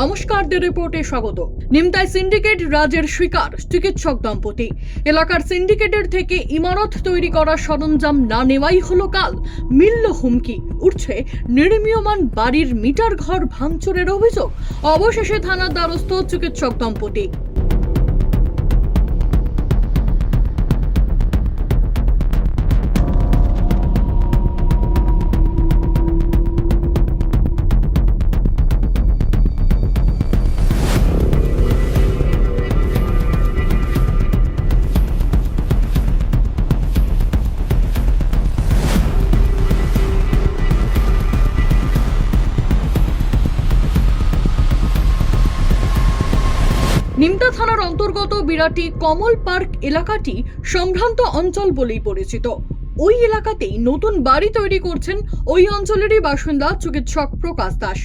নমস্কার দ্য রিপোর্টে স্বাগত। নিমতায় সিন্ডিকেট রাজের শিকার চিকিৎসক দম্পতি। এলাকার সিন্ডিকেটের থেকে ইমারত তৈরি করার সরঞ্জাম না নেওয়াই হলো কাল। মিলল হুমকি। উঠছে নির্মীয়মান বাড়ির মিটার ঘর ভাঙচুরের অভিযোগ। অবশেষে থানার দ্বারস্থ চিকিৎসক দম্পতি। নিমতা থানার অন্তর্গত বিরাটি কমল পার্ক এলাকাটি সম্ভ্রান্ত অঞ্চল বলেই পরিচিত। ওই এলাকাতেই নতুন বাড়ি তৈরি করছেন ওই অঞ্চলেরই বাসিন্দা চিকিৎসক প্রকাশ দাস।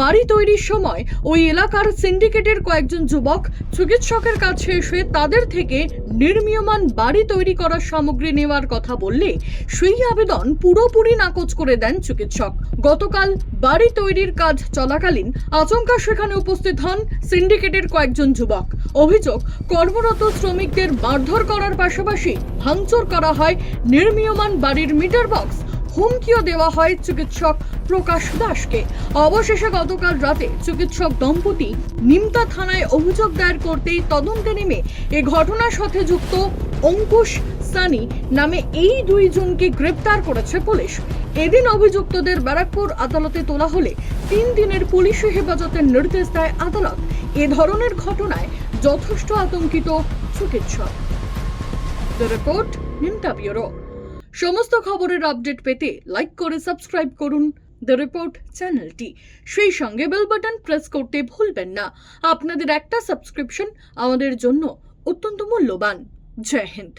বাড়ি তৈরির সময় ওই এলাকার সিন্ডিকেটের কয়েকজন যুবক চিকিৎসকের কাছে এসে তাদের থেকে নির্মীয়মান বাড়ি তৈরি করার সামগ্রী নেওয়ার কথা বললে সেই আবেদন পুরোপুরি নাকচ করে দেন চিকিৎসক। গতকাল বাড়ি তৈরির কাজ চলাকালীন আচমকা সেখানে উপস্থিত হন সিন্ডিকেটের কয়েকজন যুবক। অভিযোগ, কর্মরত শ্রমিকদের মারধর করার পাশাপাশি ভাঙচুর করা হয় নির্মীয়মান বাড়ির মিটার বক্স। হুমকিও দেওয়া হয় চিকিৎসক প্রকাশ দাসকে। অবশেষে গতকাল রাতে চিকিৎসক দম্পতি নিমতা থানায় অভিযোগ দায়ের করতেই তদন্তে নেমে এ ঘটনার সাথে যুক্ত অঙ্কুশ সানি নামে এই দুইজনকে গ্রেপ্তার করেছে পুলিশ। এদিন অভিযুক্তদের ব্যারাকপুর আদালতে তোলা হলে তিন দিনের পুলিশি হেফাজতের নির্দেশ দেয় আদালত। এ ধরনের ঘটনায় যথেষ্ট আতঙ্কিত চিকিৎসক দ্য রিপোর্ট নিমতা ব্যুরো সমস্ত খবরের আপডেট পেতে লাইক করে সাবস্ক্রাইব করুন দ্য রিপোর্ট চ্যানেলটি সেই সঙ্গে বেল বাটন প্রেস করতে ভুলবেন না। আপনাদের একটা সাবস্ক্রিপশন আমাদের জন্য অত্যন্ত মূল্যবান। জয় হিন্দ।